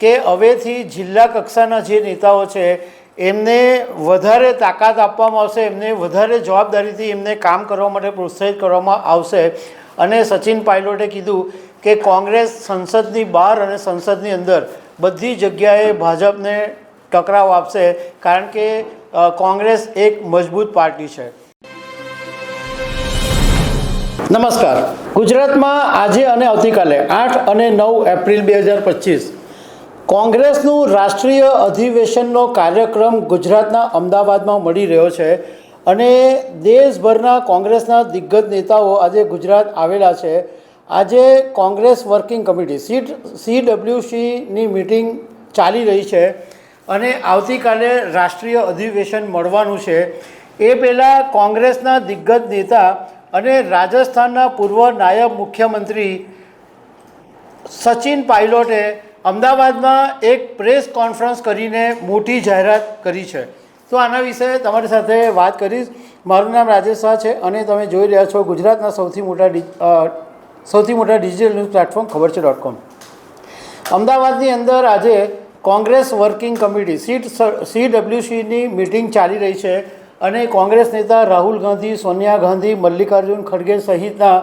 કે હવેથી જિલ્લા કક્ષાના જે નેતાઓ છે, એમને વધારે તાકાત આપવામાં આવશે, એમને વધારે જવાબદારીથી એમને કામ કરવા માટે પ્રોત્સાહિત કરવામાં આવશે. અને સચિન પાયલોટે કીધું કે કોંગ્રેસ સંસદની બહાર અને સંસદની અંદર બધી જગ્યાએ ભાજપને ટકરાવ આપશે, કારણ કે કોંગ્રેસ એક મજબૂત પાર્ટી છે. નમસ્કાર. ગુજરાતમાં આજે અને આવતીકાલે આઠ અને નવ એપ્રિલ બે હજાર પચીસ કોંગ્રેસનું રાષ્ટ્રીય અધિવેશનનો કાર્યક્રમ ગુજરાતના અમદાવાદમાં મળી રહ્યો છે અને દેશભરના કોંગ્રેસના દિગ્ગજ નેતાઓ આજે ગુજરાત આવેલા છે. આજે કોંગ્રેસ વર્કિંગ કમિટી, સી ડબલ્યુસીની મિટિંગ ચાલી રહી છે અને આવતીકાલે રાષ્ટ્રીય અધિવેશન મળવાનું છે. એ પહેલાં કોંગ્રેસના દિગ્ગજ નેતા અને રાજસ્થાનના પૂર્વ નાયબ મુખ્યમંત્રી સચિન પાયલોટે અમદાવાદમાં એક પ્રેસ કોન્ફરન્સ કરીને મોટી જાહેરાત કરી છે. તો આના વિશે તમારી સાથે વાત કરીશ. મારું નામ રાજેશ શાહ છે અને તમે જોઈ રહ્યા છો ગુજરાતના સૌથી મોટા સૌથી મોટા ડિજિટલ ન્યૂઝ પ્લેટફોર્મ ખબર છે ડોટ કોમ. અમદાવાદની અંદર આજે Congress working committee, seat C ડબલ્યુસીની meeting ચાલી રહી છે અને કોંગ્રેસ નેતા રાહુલ ગાંધી, સોનિયા ગાંધી, મલ્લિકાર્જુન ખડગે સહિતના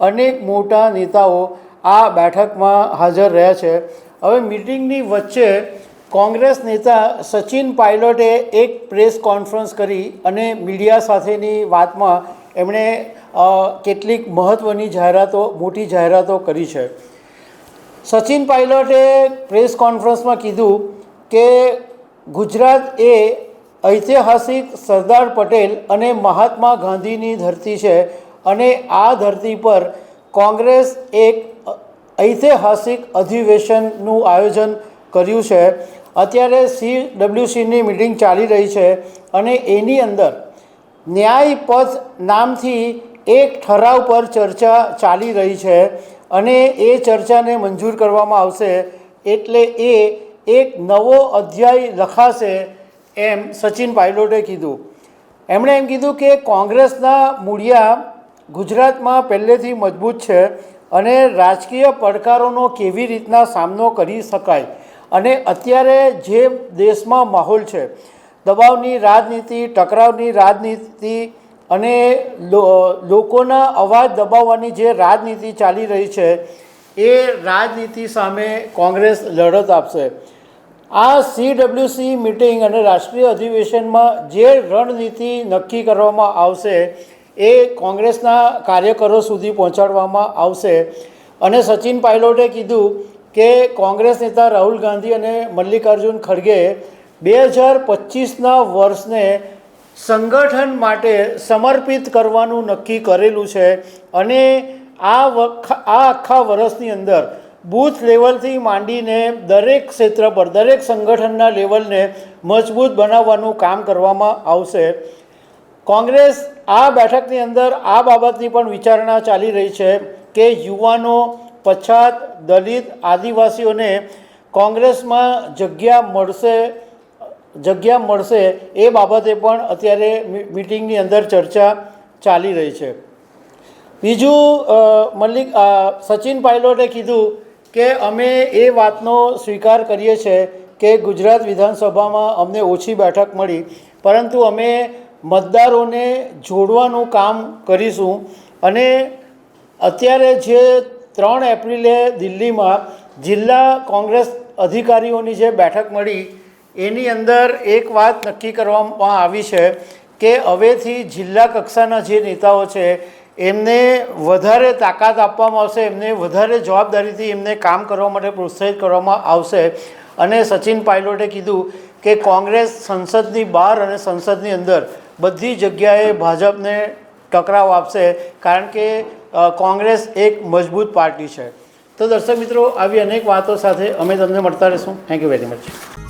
અનેક મોટા નેતાઓ આ બેઠકમાં હાજર રહ્યા છે. હવે મિટિંગની વચ્ચે કોંગ્રેસ નેતા સચિન પાયલોટે એક પ્રેસ કોન્ફરન્સ કરી અને મીડિયા સાથેની વાતમાં એમણે કેટલીક મહત્ત્વની જાહેરાતો, મોટી જાહેરાતો કરી છે. સચિન પાયલોટે પ્રેસ કોન્ફરન્સમાં કીધું કે ગુજરાત એ ઐતિહાસિક સરદાર પટેલ અને મહાત્મા ગાંધીની ધરતી છે અને આ ધરતી પર કોંગ્રેસ એક ઐતિહાસિક અધિવેશનનું આયોજન કર્યું છે. અત્યારે સી ડબલ્યુસીની મિટિંગ ચાલી રહી છે અને એની અંદર ન્યાયપથ નામથી એક ઠરાવ પર ચર્ચા ચાલી રહી છે અને એ ચર્ચાને મંજૂર કરવામાં આવશે એટલે એ એક નવો અધ્યાય લખાશે એમ સચિન પાયલોટે કીધું. એમણે એમ કીધું કે કોંગ્રેસના મૂળિયા ગુજરાતમાં પહેલેથી મજબૂત છે અને રાજકીય પડકારોનો કેવી રીતના સામનો કરી શકાય અને અત્યારે જે દેશમાં માહોલ છે, દબાવની રાજનીતિ, ટકરાવની રાજનીતિ અને લોકોના અવાજ દબાવવાની જે રાજનીતિ ચાલી રહી છે, એ રાજનીતિ સામે કોંગ્રેસ લડત આપશે. આ સી ડબલ્યુસી મિટિંગ અને રાષ્ટ્રીય અધિવેશનમાં જે રણનીતિ નક્કી કરવામાં આવશે એ કોંગ્રેસના કાર્યકરો સુધી પહોંચાડવામાં આવશે. અને સચિન પાયલોટે કીધું કે કોંગ્રેસ નેતા રાહુલ ગાંધી અને મલ્લિકાર્જુન ખડગે બે હજાર પચીસના વર્ષને સંગઠન માટે સમર્પિત કરવાનું નક્કી કરેલું છે. અને આ આ આખા વર્ષની અંદર બૂથ લેવલથી માંડીને દરેક ક્ષેત્ર પર, દરેક સંગઠનના લેવલને મજબૂત બનાવવાનું કામ કરવામાં આવશે. કોંગ્રેસ આ બેઠકની અંદર આ બાબતની પણ વિચારણા ચાલી રહી છે કે યુવાનો, પછાત દલિત આદિવાસીઓને કોંગ્રેસમાં જગ્યા મળશે જગ્યા મળશે એ બાબતે પણ અત્યારે મિટિંગની અંદર ચર્ચા ચાલી રહી છે. બીજું મલ્લિક સચિન પાયલોટે કીધું કે અમે એ વાતનો સ્વીકાર કરીએ છીએ કે ગુજરાત વિધાનસભામાં અમને ઓછી બેઠક મળી, પરંતુ અમે મતદારોને જોડવાનું કામ કરીશું. અને અત્યારે જે ત્રણ એપ્રિલે દિલ્હીમાં જિલ્લા કોંગ્રેસ અધિકારીઓની જે બેઠક મળી, એની અંદર એક વાત નક્કી કરવામાં આવી છે કે હવેથી જિલ્લા કક્ષાના જે નેતાઓ છે, એમને વધારે તાકાત આપવામાં આવશે, એમને વધારે જવાબદારીથી એમને કામ કરવા માટે પ્રોત્સાહિત કરવામાં આવશે. અને સચિન પાયલોટે કીધું કે કોંગ્રેસ સંસદની બહાર અને સંસદની અંદર બધી જગ્યાએ ભાજપને ટકરાવ આપશે કારણ કે કોંગ્રેસ એક મજબૂત પાર્ટી છે. તો દર્શક મિત્રો, આવી અનેક વાતો સાથે અમે તમને મળતા રહીશું. Thank you very much